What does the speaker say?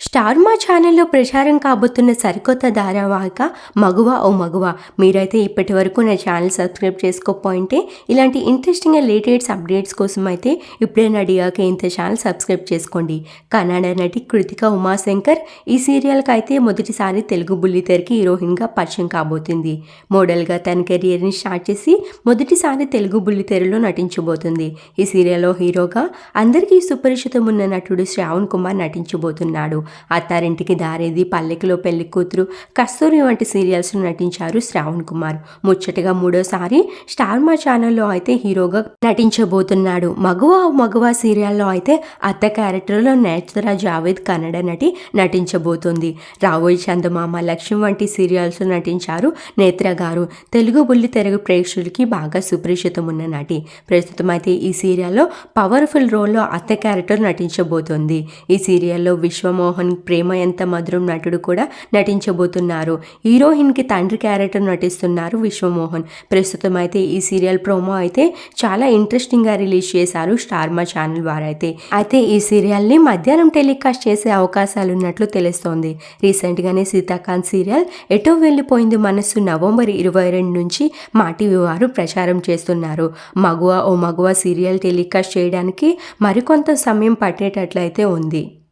Star మా ఛానల్లో ప్రచారం కాబోతున్న సరికొత్త ధారావాహిక మగువ ఓ మగువ. మీరైతే ఇప్పటి వరకు నా ఛానల్ సబ్స్క్రైబ్ చేసుకోకపోయింటే ఇలాంటి ఇంట్రెస్టింగ్ లేటెస్ట్ అప్డేట్స్ కోసం అయితే ఇప్పుడైనా అడిగాక ఇంత ఛానల్ సబ్స్క్రైబ్ చేసుకోండి. కన్నడ నటి కృతిక ఉమాశంకర్ ఈ సీరియల్కి అయితే మొదటిసారి తెలుగు బుల్లితెరకి హీరోయిన్గా పరిచయం కాబోతుంది. మోడల్గా తన కెరియర్ని స్టార్ట్ చేసి మొదటిసారి తెలుగు బుల్లితెరలో నటించబోతుంది. ఈ సీరియల్లో హీరోగా అందరికీ సుపరిచితం ఉన్న నటుడు శ్రావణ్ కుమార్ నటించబోతున్నాడు. అత్తారింటికి దారేది పల్లెకిలో పెళ్ళి కూతురు కస్తూరి వంటి సీరియల్స్లో నటించారు శ్రావణ్ కుమార్. ముచ్చటగా మూడోసారి స్టార్ మా ఛానల్లో అయితే హీరోగా నటించబోతున్నాడు. మగువ మగువ సీరియల్లో అయితే అత్త క్యారెక్టర్లో నేత్రా జావేద్ కన్నడ నటి నటించబోతుంది. రావోయ్ చందమామ లక్ష్యం వంటి సీరియల్స్లో నటించారు నేత్ర గారు. తెలుగు బుల్లి తెలుగు ప్రేక్షకులకి బాగా సుపరిచితం ఉన్న నటి. ప్రస్తుతం అయితే ఈ సీరియల్లో పవర్ఫుల్ రోల్లో అత్త క్యారెక్టర్ నటించబోతోంది. ఈ సీరియల్లో విశ్వమోహన్ ప్రేమ ఎంత మధురం నటుడు కూడా నటించబోతున్నారు. హీరోయిన్కి తండ్రి క్యారెక్టర్ నటిస్తున్నారు విశ్వమోహన్. ప్రస్తుతం అయితే ఈ సీరియల్ ప్రోమో అయితే చాలా ఇంట్రెస్టింగ్గా రిలీజ్ చేశారు స్టార్ మా ఛానల్ వారైతే అయితే. ఈ సీరియల్ని మధ్యాహ్నం టెలికాస్ట్ చేసే అవకాశాలు ఉన్నట్లు తెలుస్తోంది. రీసెంట్గానే సీతాకాంత్ సీరియల్ ఎటో వెళ్ళిపోయింది మనస్సు నవంబర్ ఇరవై రెండు నుంచి మాటీవీ వారు ప్రచారం చేస్తున్నారు. మగువ ఓ మగువ సీరియల్ టెలికాస్ట్ చేయడానికి మరికొంత సమయం పట్టేటట్లయితే ఉంది.